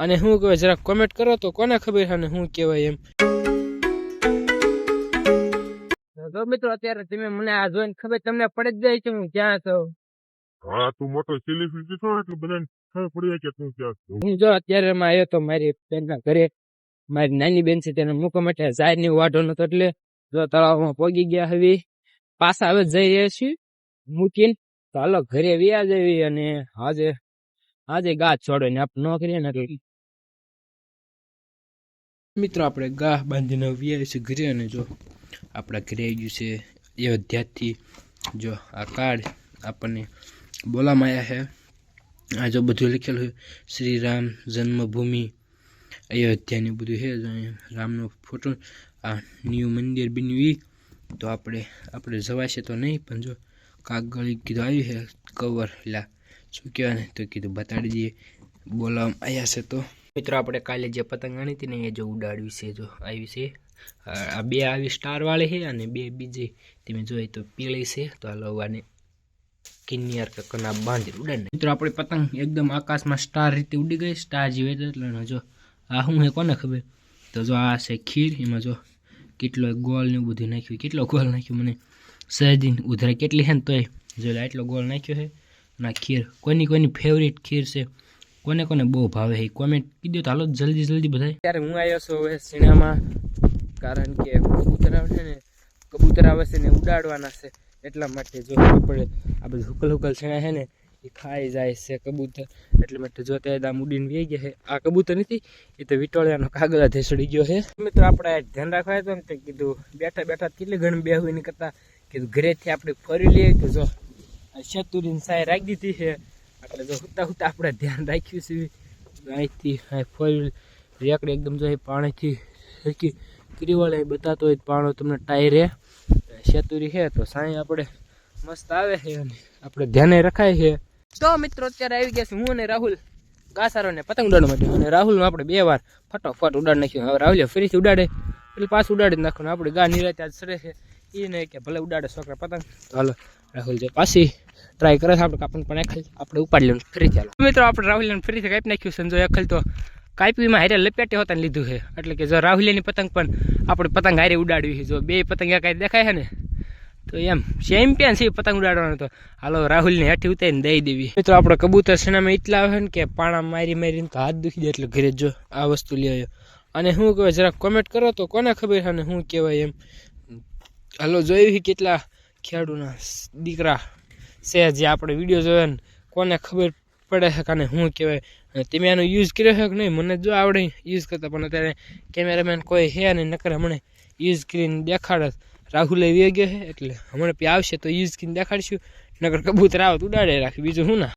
અને શું કહેવાય જરાક કોમેન્ટ કરો તો કોને ખબર છે અને શું કહેવાય એમ. તો મિત્રો અત્યારે તમે મને આ જોઈને ખબર તમને પડી જ જાય છે હું ક્યાં છું. હા તું મોટો સેલિબ્રિટી છો એટલે બધાને ખબર પડી જાય કે તું ક્યાં છો. હું જો અત્યારે માં આવ્યો તો મારી બેનના ઘરે મારી નાની બેન છે તેને મૂકવા માટે જાય ની વાઢો નતો એટલે જો તળાવમાં પોગી ગયા હવે પાછા હવે જઈ રહ્યા છીએ મૂકીને. તો હાલો ઘરે વ્યા જવી અને આજે આજે ગાજ છોડો ને આપણે ન કરીએ ને એટલે મિત્રો, આપણે ગાહ બાંધીને વ્યાય છે ઘરે અને જો આપણા ઘરે આવી ગયું છે અયોધ્યાથી જો આ કાર્ડ આપણને બોલામાં આવ્યા છે. આ જો બધું લખેલું છે. શ્રી રામ જન્મભૂમિ. અયોધ્યાની બધું છે. જો અહીંયા રામનો ફોટો આ ન્યૂ મંદિર બન્યું ઈ તો આપણે આપણે જવાશે તો નહીં, પણ જો કાગળ કીધું આવ્યું છે કવર એટલે શું કહેવાય ને? તો કીધું બતાડી દઈએ. બોલાવવામાં આવ્યા છે તો. મિત્રો, આપણે કાલે જે પતંગ આણી હતી ને એ જો ઉડાડવી છે, જો આવી છે. આ બે આવી સ્ટારવાળી છે અને બે બીજી તમે જોઈએ તો પીળી છે. તો આ લવાને કિનિયર કે કના બાંધી ઉડાડ મિત્રો, આપણી પતંગ એકદમ આકાશમાં સ્ટાર રીતે ઉડી ગઈ. સ્ટાર જેવી એટલે જો આ શું હે કોને ખબર? તો જો આ છે ખીર, એમાં જો કેટલો ગોલ ને બધું નાખ્યું. કેટલો ગોળ નાખ્યું મને સહેજીન ઉધરા કેટલી છે ને તોય. જો આટલો ગોળ નાખ્યો છે. અને ખીર કોની કોની ફેવરિટ ખીર છે. કોને કોને બહુ ભાવે એ કોમેન્ટ કીધું તો હાલો જલ્દી જલ્દી બધા ત્યારે હું આવ્યો છું હવે સિનેમા કારણ કે કબૂતર આવે ને, કબૂતર આવે છે ને ઉડાડવાના છે, એટલા માટે જો આપણે આ બધું હુકલ હુકલ છેણા છે ને, એ ખાઈ જાય છે કબૂતર. એટલા માટે જો તે દામ ઉડીને વી ગયા છે. આ કબૂતર નથી, એ તો વિટોળિયાનો કાગળ ધેસડી ગયો છે. મિત્રો, આપણે ધ્યાન રાખવા તો ને કીધું, બેઠા બેઠા કેટલી ઘણી બેહું નહીં કરતા કીધું ઘરેથી આપણે ફરી લઈએ કે જો શતુરીની સાય રાખી દીધી છે. એટલે જો હુતા હુતા આપણે ધ્યાન રાખ્યું છે. અહીંથી ફોર વ્હીલ રેકડી એકદમ જો પાણીથી સરખી ત્રિવાળે બતાતો હોય તો પાણો તમને ટાયરે શેતુરી છે તો સાંઈ આપણે મસ્ત આવે છે અને આપણે ધ્યાને રખાય છે. તો મિત્રો અત્યારે આવી ગયા છે હું અને રાહુલ ગાસારો ને પતંગ ઉડાડવા માટે. અને રાહુલ આપણે બે વાર ફટોફટ ઉડાડી નાખ્યું. હવે રાહુલ ફરીથી ઉડાડે. એટલે પાછું ઉડાડી નાખવાનું. આપણે ગા નિરાતે આજ સરે છે. એ નહીં કે ભલે ઉડાડે છોકરા પતંગ. તો હાલો, રાહુલ જે પાછી ટ્રાય કરે છે, આપણે કાપણ પણ એખલ આપણે ઉપાડી લઉં ફરી ચાલો. મિત્રો, આપણે રાહુલને ફરીથી કાપી નાખ્યું જો એખલ તો કાપીમાં હારે લપેટે હોતા લીધું છે. એટલે કે જો રાહુલિયાની પતંગ પણ આપણે પતંગ હારે ઉડાડવી છે. જો બે પતંગ કાંઈ દેખાય છે ને, તો એમ ચેમ્પિયન છે પતંગ ઉડાડવાનો તો. હાલો, રાહુલને હેઠી ઉતારીને દઈ દેવી. મિત્રો, આપણે કબૂતર સેનામાં એટલા આવે ને કે પાણા મારી મારીને તો હાથ દુખી જાય એટલે ઘરે જો આ વસ્તુ લઈ આવ્યો. અને શું કહેવાય, જરાક કોમેન્ટ કરો તો કોને ખબર છે અને શું કહેવાય એમ. હાલો, જોયું કેટલા ખેડૂના દીકરા છે જે આપણે વીડિયો જોયો ને, કોને ખબર પડે છે કાને શું કહેવાય? તમે આનો યુઝ કર્યો છે કે નહીં? મને જો આવડે યુઝ કરતા, પણ અત્યારે કેમેરામેન કોઈ છે નહીં, નકર હમણાં યુઝ કરીને દેખાડે. રાહુલે એવી ગયો છે, એટલે હમણાં પી આવશે તો યુઝ કરીને દેખાડશું. નકર કબૂતર તો ઉડાડે રાખી. બીજું શું ના?